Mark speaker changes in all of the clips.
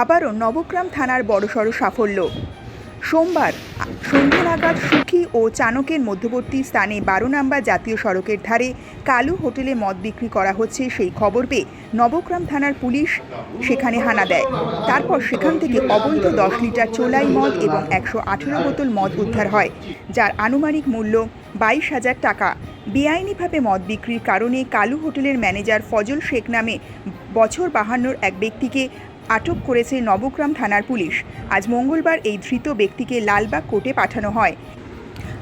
Speaker 1: আবারও নবগ্রাম থানার বড়সড় সাফল্য। সোমবার সন্ধ্যে নাগাদ সুখী ও চানকের মধ্যবর্তী স্থানে বারো নম্বর জাতীয় সড়কের ধারে কালু হোটেলে মদ বিক্রি করা হচ্ছে সেই খবর পেয়ে নবগ্রাম থানার পুলিশ সেখানে হানা দেয়। তারপর সেখান থেকে অবৈধ দশ লিটার চোলাই মদ এবং একশো আঠেরো বোতল মদ উদ্ধার হয়, যার আনুমানিক মূল্য বাইশ হাজার টাকা। বেআইনিভাবে মদ বিক্রির কারণে কালু হোটেলের ম্যানেজার ফজল শেখ নামে বছর বাহান্নর এক ব্যক্তিকে আটক করেছে নবগ্রাম থানার পুলিশ। আজ মঙ্গলবার এই ধৃত ব্যক্তিকে লালবাগ কোর্টে পাঠানো হয়।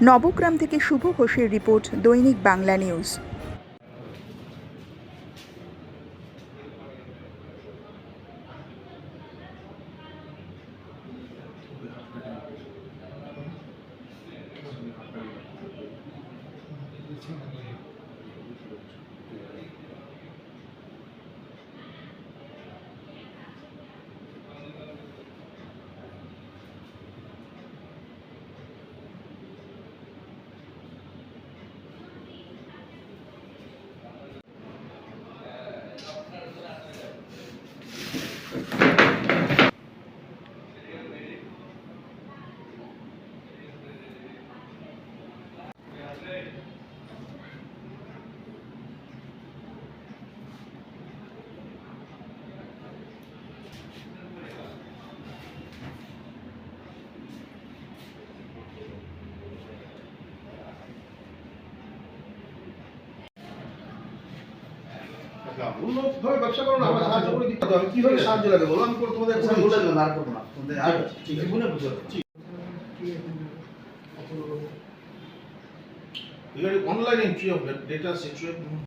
Speaker 1: নবগ্রাম থেকে শুভ ঘোষের রিপোর্ট, দৈনিক বাংলা নিউজ।
Speaker 2: উন্নতভাবে ব্যবসা করো না আমরা সাহায্য করে দিতে হবে। কীভাবে সাহায্য লাগে বলো? আমি তোমাদের
Speaker 3: আচ্ছা, বলে
Speaker 2: দিচ্ছি।
Speaker 3: আর করব না। তোমাদের আর জীবনে বুঝে
Speaker 2: online entry of data situation